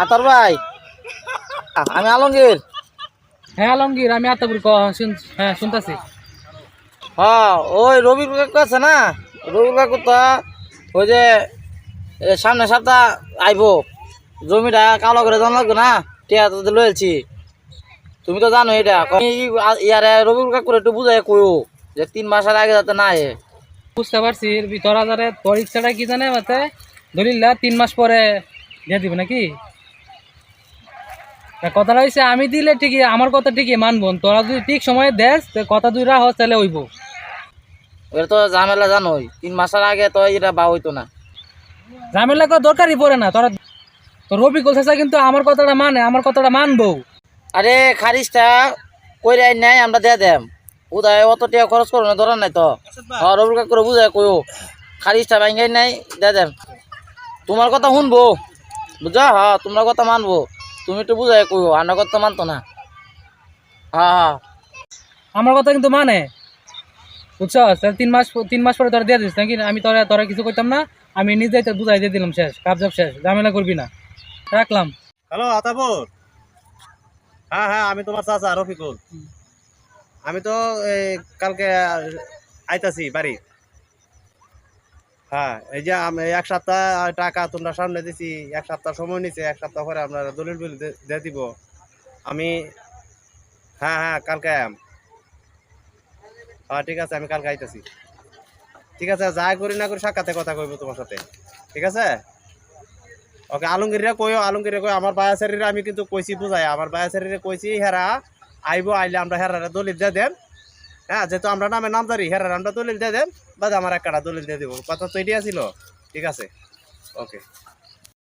আতর ভাই। আমি আলমগীর। হ্যাঁ আলমগীর আমি আত্মাপুর ক শুন হ্যাঁ শুনতাছি। হ্যাঁ ওই রবি কাকু আছে না? রবি কাকু তো ওই যে সামনে সপ্তাহ আইব। জমিটা কালো করে জন লাগবে না? টিয়া তো লয়েছি তুমি তো জানো এটা। ইয়ারে রবি কাকুর একটু বুঝাই কইও যে তিন মাসের আগে যাতে না আয়ে বুঝতে পারছি তোর হাজারে তোর ইচ্ছাটা কি জানে? মাতে ধরিলা তিন মাস পরে দিয়ে দিব নাকি? কথাটা হয়েছে আমি দিলে ঠিকই আমার কথা ঠিকই মানবো। তোরা যদি ঠিক সময়ে তো কথা দুই রাহ তাহলে হইব। এটা তো ঝামেলা জানোই তিন মাসের আগে তো এটা বা হইতো না। ঝামেলা করা দরকারই পড়ে না তোরা তোর রবি কলসা কিন্তু আমার কথাটা মানে আমার কথাটা মানবো। আরে খারিজটা কইরে আইন নাই আমরা দিয়ে দেম। উদয় অত টাকা খরচ করো না ধরার নাই তো। হ্যাঁ রবি কাকুর বুঝাই কইও খারিজটা ভাঙ্গাই নাই দিয়ে দেম। তোমার কথা শুনব বুঝা? হ্যাঁ তোমার কথা মানবো। তুমি একটু বুঝাই কইও আমার কথা মানতো না। হ্যাঁ। আমার কথা কিন্তু মানে। বুঝছ তাহলে তিন মাস তিন মাস পরে তোরা দিয়ে দিস নাকি? আমি তোরা তোরা কিছু করতাম না আমি নিজে তো বুঝাই দিয়ে দিলাম শেষ কাবজাব শেষ ঝামেলা করবি না। রাখলাম। হ্যালো আতাপুর। হ্যাঁ হ্যাঁ আমি তোমার চাচা রফিকুল। আমি তো এই কালকে আইতাছি বাড়ি। হ্যাঁ এই যে আমি এক সপ্তাহ টাকা তোমরা সামনে দিছি, এক সপ্তাহ সময় নিছে, এক সপ্তাহ পরে আপনারা দলিল বিল দিয়ে দিব। আমি হ্যাঁ হ্যাঁ কালকে আম হ্যাঁ ঠিক আছে, আমি কালকে আইতাছি। ঠিক আছে, যাই করি না করি সাক্ষাতে কথা কইব তোমার সাথে। ঠিক আছে? ওকে আলমগীরে কইও আলমগীরে কই আমার বায়াসারিরে আমি কিন্তু কইছি বুঝাই, আমার বায়াসারিরে কইছি, হেরা আইবো, আইলে আমরা হেরারে দলিল দিয়ে দেন। হ্যাঁ যেহেতু আমরা নামে নাম নামদারি, হেরার আমরা দলিল দিয়ে দেন, বাদ আমার একটা দলিল দিয়ে দিব। কথা তো এটি ছিল। ঠিক আছে? ওকে।